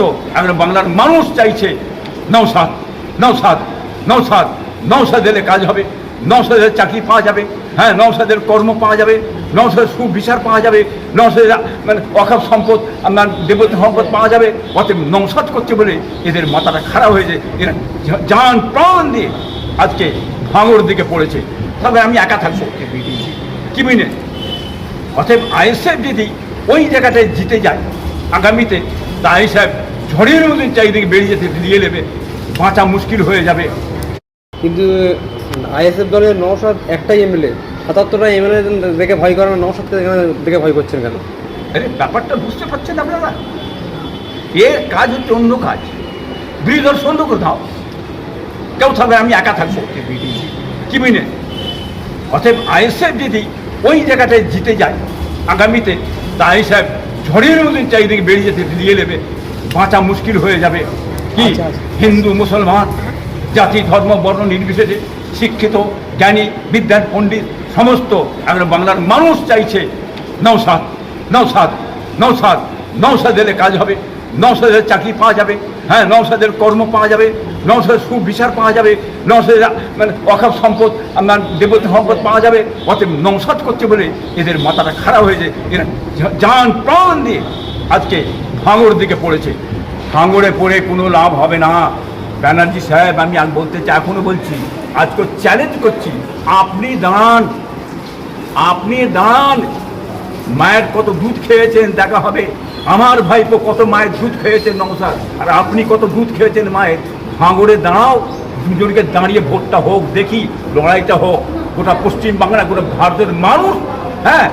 তো এখন বাংলার মানুষ চাইছে। নৌসাদ নৌসাদ নৌসাদ নৌসাদ এলে কাজ হবে নৌসাদের চাকরি পাওয়া যাবে হ্যাঁ নৌসাদের কর্ম পাওয়া যাবে নৌসাদের সুবিচার পাওয়া যাবে নৌসাদের মানে অখাপ সম্পদ আপনার দেবতা সম্পদ পাওয়া যাবে, অতএব নৌসাদ করছে বলে এদের মাথাটা খারাপ হয়েছে। এরা জান প্রাণ দিয়ে আজকে ভাঙর দিকে পড়েছে। তবে আমি একা থাকব। কি মিনে অতএব আইএসএফ যদি ওই জায়গাটায় জিতে যায় আগামীতে তা আইএসএফ ঝড়ের মতন চারিদিকে বেরিয়ে যেতে দিয়ে নেবে বাঁচা মুশকিল হয়ে যাবে। কিন্তু আইএসএফ দলের নশাদ একটাই এমএলএ সাতাত্তরটা এমএলএ দেখে ভয় করে না এখানে দেখে ভয় করছেন কেন? আরে ব্যাপারটা বুঝতে পারছেন আপনারা? এর কাজ হচ্ছে অন্য কাজ। বিরোধী দল সন্দেহ কোথাও? কেউ থাকবে আমি একা থাকব। কি মিনে? অতএব আইএসএফ যদি ওই জায়গাটায় জিতে যায়। আগামীতে তা আইএসএফ ঝড়ের মতন চারিদিকে বেরিয়ে যেতে দিয়ে নেবে। বাঁচা মুশকিল হয়ে যাবে। কি? আচ্ছা, আচ্ছা। হিন্দু মুসলমান জাতি ধর্ম বর্ণ নির্বিশেষে শিক্ষিত জ্ঞানী বিদ্যান পণ্ডিত সমস্ত এখন বাংলার মানুষ চাইছে নৌসাদ নৌসাদ নৌসাদ নৌসাদ এলে কাজ হবে নৌসাদের চাকরি পাওয়া যাবে। হ্যাঁ নৌসাদের কর্ম পাওয়া যাবে নৌসাদের সুবিচার পাওয়া যাবে নৌসাদের মানে অখাপ সম্পদ, আপনার দেবতা সম্পদ পাওয়া যাবে। অতএব নৌসাদ করছে বলে এদের মাথাটা খারাপ হয়েছে এরা যান প্রাণ দিয়ে আজকে ভাঙর দিকে পড়েছে। ভাঙড়ে পড়ে কোনো লাভ হবে না। ব্যানার্জি সাহেব, আমি আজ বলতে চাই, এখনও বলছি আজকে চ্যালেঞ্জ করছি। আপনি দাঁড়ান। আপনি দাঁড়ান। মায়ের কত দুধ খেয়েছেন, দেখা হবে। আমার ভাইপো কত মায়ের দুধ খেয়েছেন, নমস্কার। আর আপনি কত দুধ খেয়েছেন মায়ের? ভাঙড়ে দাঁড়াও, দুজনকে দাঁড়িয়ে ভোটটা হোক, দেখি লড়াইটা হোক। গোটা পশ্চিম বাংলা গোটা ভারতের মানুষ হ্যাঁ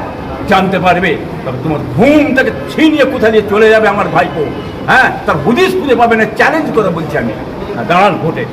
জানতে পারবে। তবে তোমার ঘুম থেকে ছিনিয়ে কোথায় নিয়ে চলে যাবে আমার ভাইপো? হ্যাঁ তার বুঝিস খুঁজে পাবে না চ্যালেঞ্জ করে বলছি আমি। দাঁড়ান ভোটে।